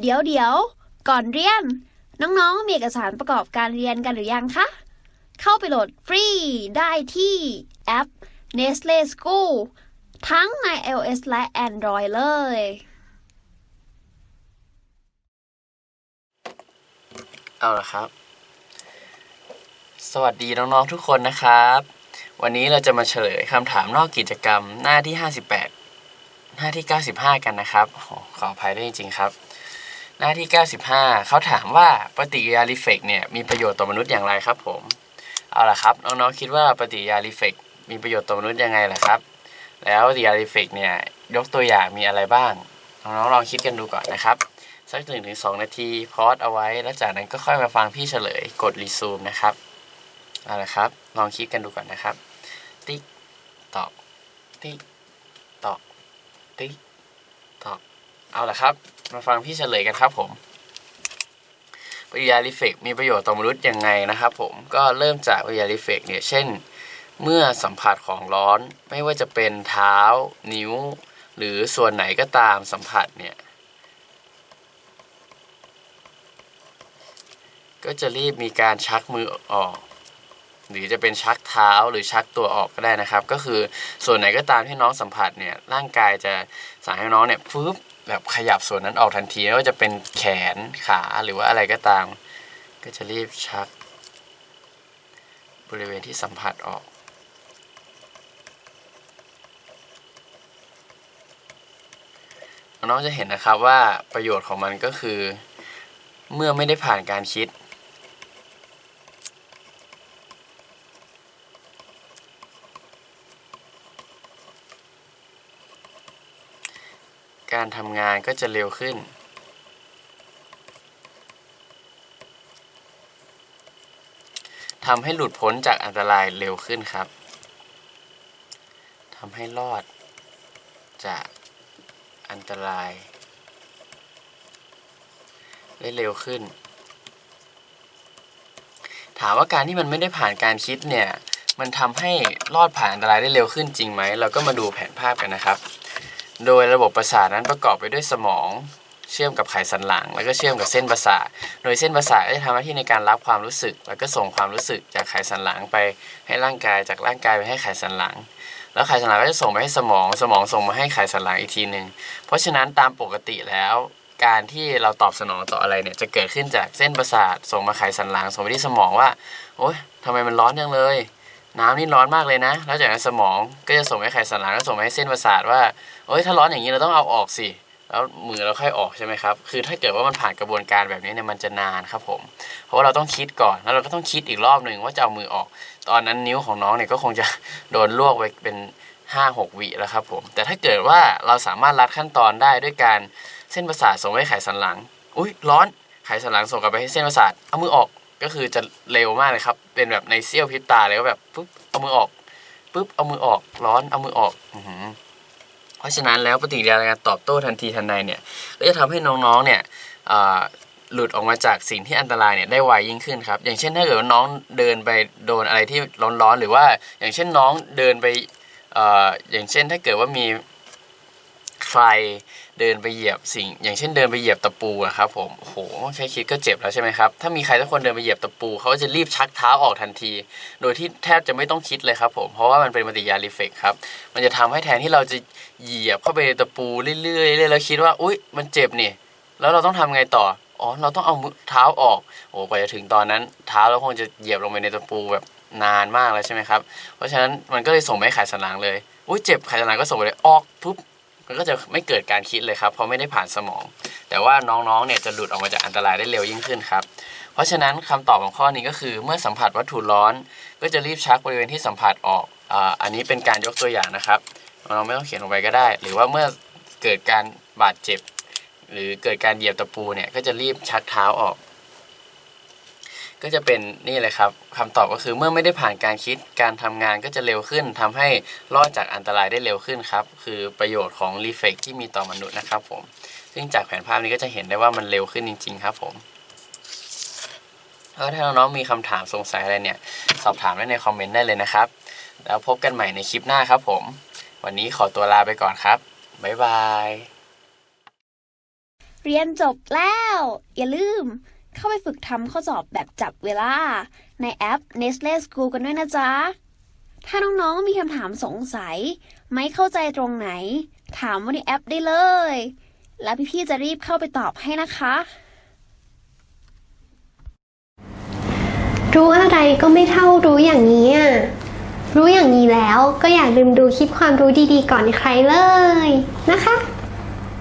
เดี๋ยวเดี๋ยว ก่อนเรียน น้องๆ มีเอกสารประกอบการเรียนกันหรือยังคะ เข้าไปโหลดฟรีได้ที่แอป Nestle School ทั้งใน iOS และ Android เลย เอาละครับ สวัสดีน้องๆทุกคนนะครับ วันนี้เราจะมาเฉลยคำถามนอกกิจกรรมหน้าที่ 58 หน้าที่ 95 กันนะครับขออภัยด้วยจริงๆครับ หน้าที่ 95 เขาถามว่าปฏิกิริยารีเฟกเนี่ยมีประโยชน์ต่อมนุษย์อย่างไรครับผม เอาล่ะครับน้องๆคิดว่าปฏิกิริยารีเฟกมีประโยชน์ต่อมนุษย์ยังไงล่ะครับ แล้วปฏิกิริยารีเฟกเนี่ยยกตัวอย่างมีอะไรบ้างน้องๆลองคิดกันดูก่อนนะครับสักหนึ่งถึงสองนาทีพอสเอาไว้ แล้วจากนั้นก็ค่อยมาฟังพี่เฉลยกดรีซูมนะครับเอาละครับ ลองคิดกันดูก่อนนะครับ ติ๊กตอกติ๊กตอกติ๊ก เอาละครับ มาฟังพี่เฉลยกันครับผมปริยารีเฟกมีประโยชน์ต่อมนุษย์ยังไงนะครับผมก็เริ่มจากปริยารีเฟกเนี่ยเช่น เมื่อสัมผัสของร้อนไม่ว่าจะเป็นเท้า นิ้ว หรือส่วนไหนก็ตามสัมผัสเนี่ยก็จะรีบมีการชักมือออก หรือจะเป็นชักเท้าหรือชักตัวออกก็ได้นะครับ ก็คือส่วนไหนก็ตามที่น้องสัมผัสเนี่ยร่างกายจะสั่งให้น้องเนี่ยฟึบ แบบขยับส่วนนั้นออกทันทีไม่ว่าจะเป็นแขนขาหรือว่าอะไรก็ตาม ก็จะรีบชัก บริเวณที่สัมผัสออกน้องจะเห็นนะครับว่าประโยชน์ของมันก็คือ เมื่อไม่ได้ผ่านการคิด การทำงานก็จะเร็วขึ้น ทำให้หลุดพ้นจากอันตรายเร็วขึ้นครับ ทำให้รอดจากอันตราย ได้เร็วขึ้น ถามว่าการที่มันไม่ได้ผ่านการคิดเนี่ย มันทำให้รอดผ่านอันตรายได้เร็วขึ้นจริงไหม เราก็มาดูแผนภาพกันนะครับ โดยระบบประสาทนั้นประกอบไปด้วยสมองเชื่อมกับไขสันหลัง แล้วก็เชื่อมกับเส้นประสาท โดยเส้นประสาทจะทำหน้าที่ในการรับความรู้สึก แล้วก็ส่งความรู้สึกจากไขสันหลังไปให้ร่างกาย จากร่างกายไปให้ไขสันหลัง แล้วไขสันหลังก็จะส่งไปให้สมอง สมองส่งมาให้ไขสันหลังอีกทีหนึ่งเพราะฉะนั้นตามปกติแล้ว การที่เราตอบสนองต่ออะไรเนี่ยจะเกิดขึ้นจากเส้นประสาท ส่งมาไขสันหลัง ส่งไปที่สมองว่า โอ๊ยทำไมมันร้อนจังเลย น้ำนี่ร้อนมากเลยนะ แล้วจากนั้นสมองก็จะส่งไปให้ไขสันหลังก็ส่งไปให้เส้นประสาทว่าโอ๊ยถ้าร้อนอย่างนี้เราต้องเอาออกสิแล้วมือเราค่อยออกใช่ไหมครับ คือถ้าเกิดว่ามันผ่านกระบวนการแบบนี้เนี่ยมันจะนานครับผม เพราะว่าเราต้องคิดก่อนแล้วเราก็ต้องคิดอีกรอบหนึ่งว่าจะเอามือออก ตอนนั้นนิ้วของน้องเนี่ยก็คงจะโดนลวกไปเป็นห้าหกวิแล้วครับผม แต่ถ้าเกิดว่าเราสามารถรัดขั้นตอนได้ด้วยการเส้นประสาทส่งไปให้ไขสันหลัง อุ้ยร้อนไขสันหลังส่งกลับไปให้เส้นประสาทเอามือออก ก็คือจะเร็วมากเลยครับ เป็นแบบในเสี้ยวพริบตาเลยก็แบบปุ๊บเอามือออกปุ๊บเอามือออกร้อนเอามือออกอเพราะฉะนั้นแล้วปฏิกิริยาในการตอบโต้ทันทีทันใดเนี่ยก็จะทำให้น้องๆเนี่ยหลุดออกมาจากสิ่งที่อันตรายเนี่ยได้ไวยิ่งขึ้นครับ อย่างเช่นถ้าเกิดว่าน้องเดินไปโดนอะไรที่ร้อนๆหรือว่าอย่างเช่นน้องเดินไปอออย่างเช่นถ้าเกิดว่ามีใคร เดินไปเหยียบสิ่ง อย่างเช่นเดินไปเหยียบตะปูอะครับผมโอ้โหแค่คิดก็เจ็บแล้วใช่ไหมครับถ้ามีใครสักคนเดินไปเหยียบตะปูเขาก็จะรีบชักเท้าออกทันที โดยที่แทบจะไม่ต้องคิดเลยครับผมเพราะว่ามันเป็นปฏิกิริยารีเฟกครับมันจะทำให้แทนที่เราจะเหยียบเข้าไปในตะปูเรื่อยๆเรื่อยๆแล้วคิดว่าอุ๊ยมันเจ็บนี่แล้วเราต้องทำไงต่ออ๋อเราต้องเอามือเท้าออกโอ้กว่าจะถึงตอนนั้น เท้าเราคงจะเหยียบลงไปในตะปูแบบนานมากแล้วใช่ไหมครับเพราะฉะนั้นมันก็เลยส่งไปให้ไขสันหลังเลยอุ๊ยเจ็บไขสันหลังก็ส่งไปเลยออกปุ๊บ มันก็จะไม่เกิดการคิดเลยครับ เพราะไม่ได้ผ่านสมอง แต่ว่าน้องๆเนี่ยจะหลุดออกมาจากอันตรายได้เร็วยิ่งขึ้นครับ เพราะฉะนั้นคำตอบของข้อนี้ก็คือ เมื่อสัมผัสวัตถุร้อน ก็จะรีบชักบริเวณที่สัมผัสออกอ,อันนี้เป็นการยกตัวอย่างนะครับ เราไม่ต้องเขียนลงไปก็ได้ หรือว่าเมื่อเกิดการบาดเจ็บ หรือเกิดการเหยียบตะปูเนี่ยก็จะรีบชักเท้าออก ก็จะเป็นนี่เลยครับคำตอบก็คือเมื่อไม่ได้ผ่านการคิดการทำงานก็จะเร็วขึ้นทำให้รอดจากอันตรายได้เร็วขึ้นครับคือประโยชน์ของรีเฟกที่มีต่อมนุษย์นะครับผมซึ่งจากแผนภาพนี้ก็จะเห็นได้ว่ามันเร็วขึ้นจริง ๆ ครับผมแล้วถ้าน้องๆมีคำถามสงสัยอะไรเนี่ย สอบถามได้ในคอมเมนต์ได้เลยนะครับ แล้วพบกันใหม่ในคลิปหน้าครับผม วันนี้ขอตัวลาไปก่อนครับ บ๊ายบาย เรียนจบแล้ว อย่าลืม เข้าไปฝึกทำข้อสอบแบบจับเวลา ในแอป Nestle School กันด้วยนะจ๊ะ ถ้าน้องๆ มีคำถามสงสัย ไม่เข้าใจตรงไหน ถามว่าในแอปได้เลย แล้วพี่ๆ จะรีบเข้าไปตอบให้นะคะ รู้อะไรก็ไม่เท่ารู้อย่างนี้อะ รู้อย่างนี้แล้วก็อย่าลืมดูคลิปความรู้ดีๆ ก่อนใครเลยนะคะ